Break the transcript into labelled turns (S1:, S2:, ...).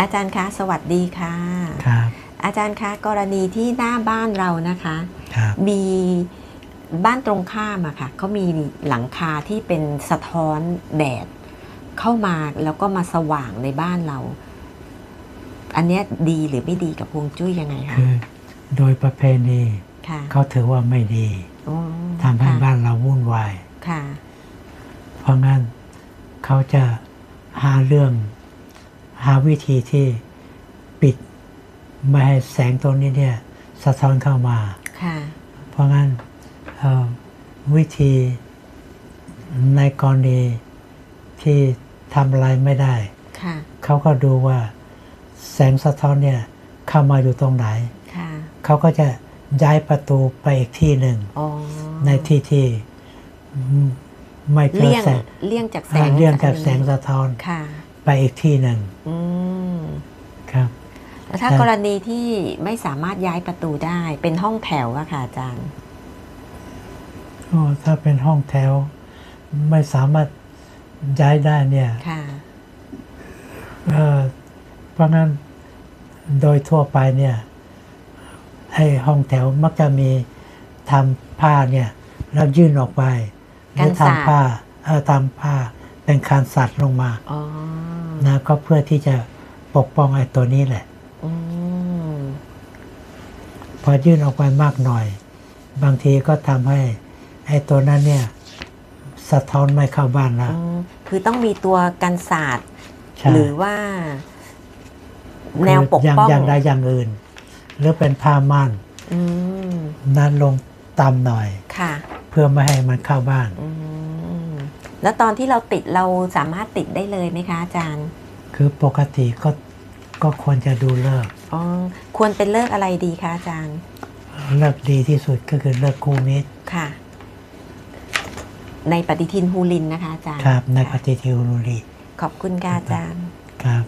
S1: อาจารย์คะสวัสดีค่ะ
S2: ครับ
S1: อาจารย์คะกรณีที่หน้าบ้านเรานะคะ
S2: ครับ
S1: มีบ้านตรงข้ามอะค่ะเขามีหลังคาที่เป็นสะท้อนแดดเข้ามาแล้วก็มาสว่างในบ้านเรา อันเนี้ยดีหรือไม่ดีกับฮวงจุ้ยยังไงคะ
S2: คือโดยประเพณี
S1: ค่ะ
S2: เขาถือว่าไม่ดี
S1: อ๋อ
S2: ทำให้
S1: ค่ะ
S2: บ้านเราวุ่นวาย
S1: ค่ะ
S2: เพราะงั้นเขาจะหาเรื่อง หาวิธีที่ปิดไม่ให้แสงตัวนี้เนี่ยสะท้อนเข้ามา
S1: ค่ะ
S2: เพราะงั้นเอ่อวิธีในกรณีที่ทำอะไรไม่ได้
S1: ค่ะ
S2: เขาก็ดูว่าแสงสะท้อนเนี่ยเข้ามาอยู่ตรงไหน
S1: ค่ะ
S2: เขาก็จะย้ายประตูไปอีกที่หนึ่ง
S1: อ๋อ
S2: ในที่ที่อืมไม่เจอ
S1: เลี่ยง
S2: แสง
S1: เลี่ยงจากแส
S2: อ่างเลี่ยงจากแสงสะท้อน
S1: ค่ะ
S2: ไปอีกที่หนึ่ง
S1: อืม
S2: ครับ
S1: แล้วถ้า
S2: แต่
S1: กรณีที่ไม่สามารถย้ายประตูได้เป็นห้องแถวอะค่ะอาจารย์
S2: โอ้ถ้าเป็นห้องแถว ไม่สามารถย้ายได้เนี่ย
S1: ค่ะ
S2: เอ่อเพราะงั้นโดยทั่วไปเนี่ยไอ้ห้องแถวมักจะมีทำผ้าเนี่ยแล้วยื่นออกไปหรือ
S1: กันศาสตร์
S2: ทำผ้าเออทำผ้า เป็นคานสัตว์ลงมา
S1: อ๋อ
S2: นะก็เพื่อที่จะปกป้องไอ้ตัวนี้แหละ
S1: อืม
S2: พอยื่นออกไปมากหน่อย บางทีก็ทำให้ไอ้ตัวนั้นเนี่ย สะท้อนไม่เข้าบ้านแล้ว
S1: อืมคือต้องมีตัวกันศาสตร์
S2: ใช่
S1: หรือว่า แนวปก
S2: คืย่าง
S1: ป้อง
S2: อย่างใดอย่างอื่น หรือเป็นผ้าม่าน
S1: อืม
S2: นั้นลงต่ำหน่อย
S1: ค่ะ
S2: เพื่อไม่ให้มันเข้าบ้าน
S1: อืม แล้วตอนที่เราติดเราสามารถติดได้เลยไหมคะอาจารย์
S2: คือปกติก็ก็ควรจะดูเลิกษ์
S1: อ๋อควรเป็นเลิกอะไรดีคะอาจารย์
S2: เลิกษ์ดีที่สุดก็คือเลิกษ์คู่มิตร
S1: ค่ะ ในปฏิทินฮูลินนะคะอาจารย์
S2: ครับ ในป
S1: ค่ะ
S2: ฏิทินรุรี
S1: ขอบคุณค่ะอาจารย์
S2: ครับ